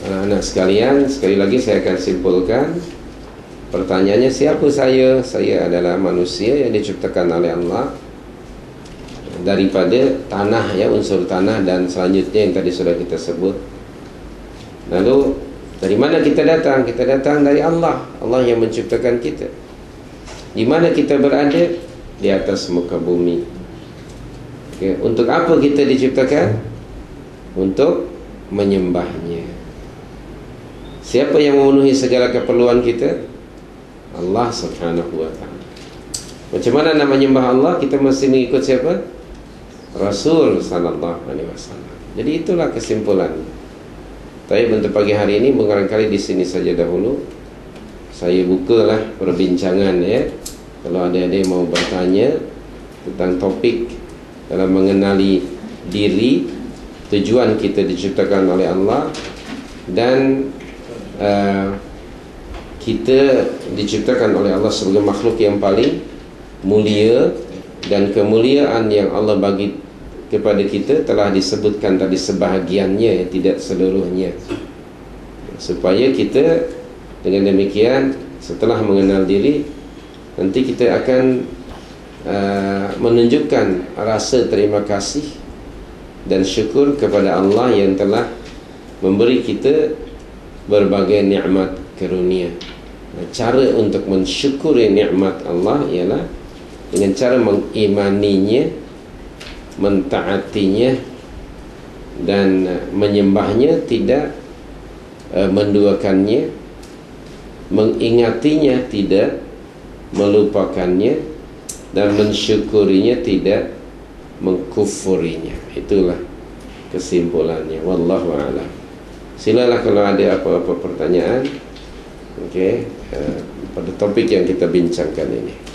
anak-anak sekalian sekali lagi saya akan simpulkan pertanyaannya siapa saya? Saya adalah manusia yang diciptakan oleh Allah daripada tanah ya unsur tanah dan selanjutnya yang tadi sudah kita sebut. Lalu dari mana kita datang? Kita datang dari Allah. Allah yang menciptakan kita. Di mana kita berada? Di atas muka bumi. Okay. untuk apa kita diciptakan? Untuk menyembahnya siapa yang memenuhi segala keperluan kita? Allah subhanahu wa ta'ala. Macam mana nak menyembah Allah? Kita mesti mengikut siapa? Rasul sallallahu alaihi wasallam. Jadi itulah kesimpulannya tapi untuk pagi hari ini barangkali di sini saja dahulu. Saya bukalah perbincangan ya. Kalau ada yang mau bertanya tentang topik dalam mengenali diri tujuan kita diciptakan oleh Allah dan uh, kita diciptakan oleh Allah sebagai makhluk yang paling mulia dan kemuliaan yang Allah bagi kepada kita telah disebutkan tadi sebahagiannya tidak seluruhnya. Supaya kita dengan demikian setelah mengenal diri nanti kita akan uh, menunjukkan rasa terima kasih dan syukur kepada Allah yang telah memberi kita berbagai nikmat karunia. Cara untuk mensyukuri nikmat Allah ialah dengan cara mengimaninya, mentaatinya dan menyembahnya tidak uh, menduakannya, mengingatinya tidak melupakannya dan mensyukurinya tidak mengkufurinya. Itulah kesimpulannya. Wallahu a'lam silalah kalau ada apa-apa pertanyaan. Okey uh, pada topik yang kita bincangkan ini